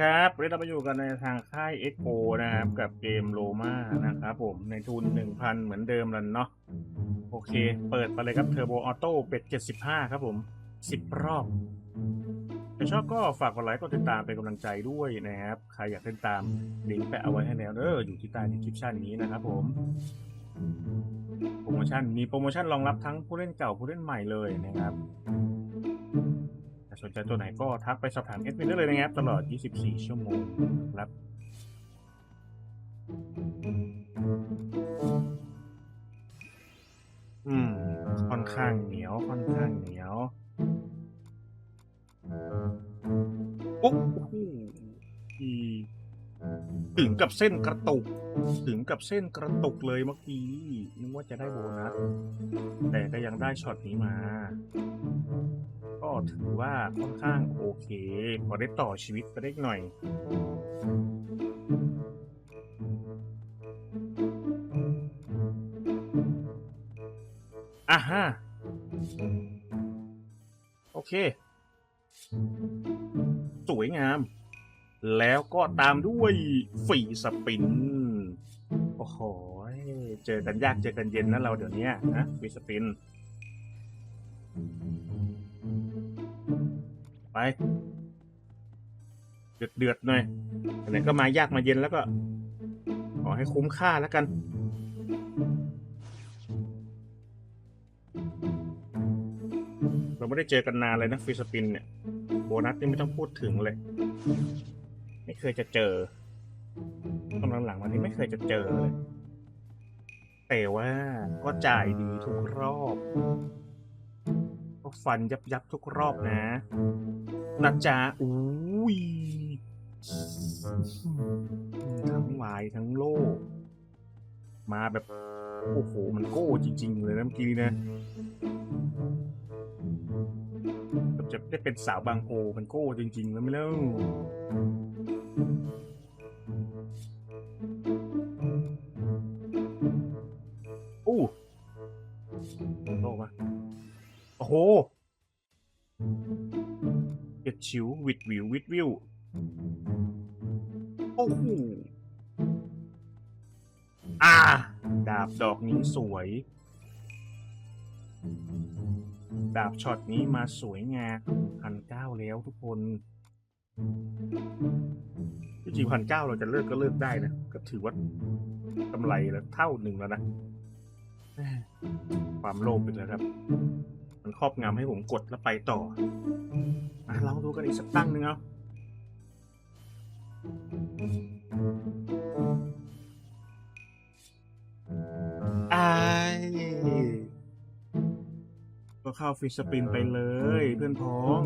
ครับวันนี้เราไปอยู่กันในทางค่ายเอ็กโนะครับ กับเกมโลมานะครับผมในทุน1,000เหมือนเดิมแล้วเนาะโอเค เปิดไปเลยครับเทอร์โบออโต้เป็ด75ครับผม10รอบถ้าชอบก็ฝากกดไลค์กดติดตามเป็นกำลังใจด้วยนะครับ ใครอยากติดตามลิงก์แปะเอาไว้ให้แล้วเด้ออยู่ที่ใต้ดีคริปชั่นนี้นะครับผมโปรโมชั่นมีโปรโมชั่นรองรับทั้งผู้เล่นเก่าผู้เล่นใหม่เลยนะครับ ถ้าสนใจตัวไหนก็ทักไปสอบถามเอดมินได้เลยนะครับตลอด 24 ชั่วโมงครับอืม ค่อนข้างเหนียว ค่อนข้างเหนียวโอ้โหอีถึงกับเส้นกระตุก ถึงกับเส้นกระตุกเลยเมื่อกี้นึกว่าจะได้โบนัสแต่ก็ยังได้ช็อตนี้มา ก็ถือว่าค่อนข้างโอเค พอได้ต่อชีวิตไปได้อีกหน่อยอะฮะโอเค สวยงาม แล้วก็ตามด้วยฝีสปิน โอ้โห เจอกันยากเจอกันเย็นนะเราเดี๋ยวนี้นะฝีสปิน ไป เดือดเดือดๆหน่อยไหนๆก็มายากมาเย็นแล้วก็ ขอให้คุ้มค่าแล้วกันเราไม่ได้เจอกันนานเลยนะฟิสปินเนี่ย โบนัสนี่ไม่ต้องพูดถึงเลย ไม่เคยจะเจอ ตอนหลังๆมานี้ไม่เคยจะเจอเลยแต่ว่าก็จ่ายดีทุกรอบก็ฟันยับยับทุกรอบนะนะจ๊ะอุ้ยทั้งวายทั้งโล่มาแบบ โอ้โห มันโก้จริง ๆ เลยนะเมื่อกี้นะจะได้เป็นสาวบางโพมันโก้จริง ๆ แล้วไม่เล่า โอ้โหเอ็ดชิววิดวิววิดวิวโอ้โหอ่า ดาบดอกนี้สวย ดาบช็อตนี้มาสวยงามพันเก้าแล้วทุกคนจริงพันเก้าเราจะเลิกก็เลิกได้นะ ก็ถือว่ากำไรแล้วเท่าหนึ่งแล้วนะ ความโลภอีกแล้วครับ มันครอบงำให้ผมกดแล้วไปต่ออะลองดูกันอีกสักตั้งหนึ่งเอาอายก็เข้าฟิสปินไปเลยเพื่อนพ้อง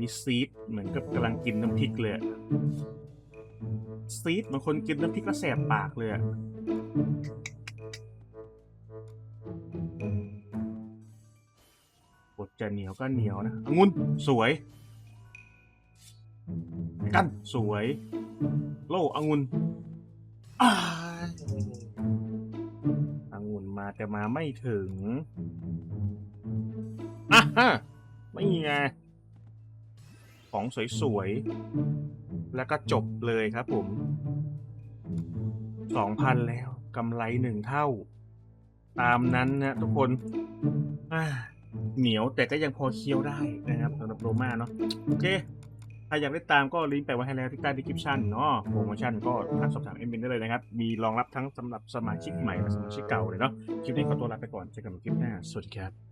นี่ซีดเหมือนกับกำลังกินน้ำพริกเลยอะซีดเหมือนคนกินน้ำพริกแล้วแสบปากเลยอะบทจะเหนียวก็เหนียวนะองุ่นสวย กันสวย โล่องุ่นอ้ายองุ่นมาแต่มาไม่ถึงอะฮะไม่ไง ของสวยๆ แล้วก็จบเลยครับผมสองพันแล้วกำไรหนึ่งเท่า ตามนั้นนะทุกคนอาเหนียวแต่ก็ยังพอเคี้ยวได้นะครับสำหรับโรมาเนาะโอเคถ้าอยากได้ตามก็ลิงก์ไปไว้ให้แล้วที่ใต้ดีคริปชันเนาะโปรโมชั่นก็ทักสอบถามเอ็มบินได้เลยนะครับ มีรองรับทั้งสำหรับสมาชิกใหม่และสมาชิกเก่าเลยเนาะคลิปนี้ขอตัวลาไปก่อนเจอกันใหม่คลิปหน้า สวัสดีครับ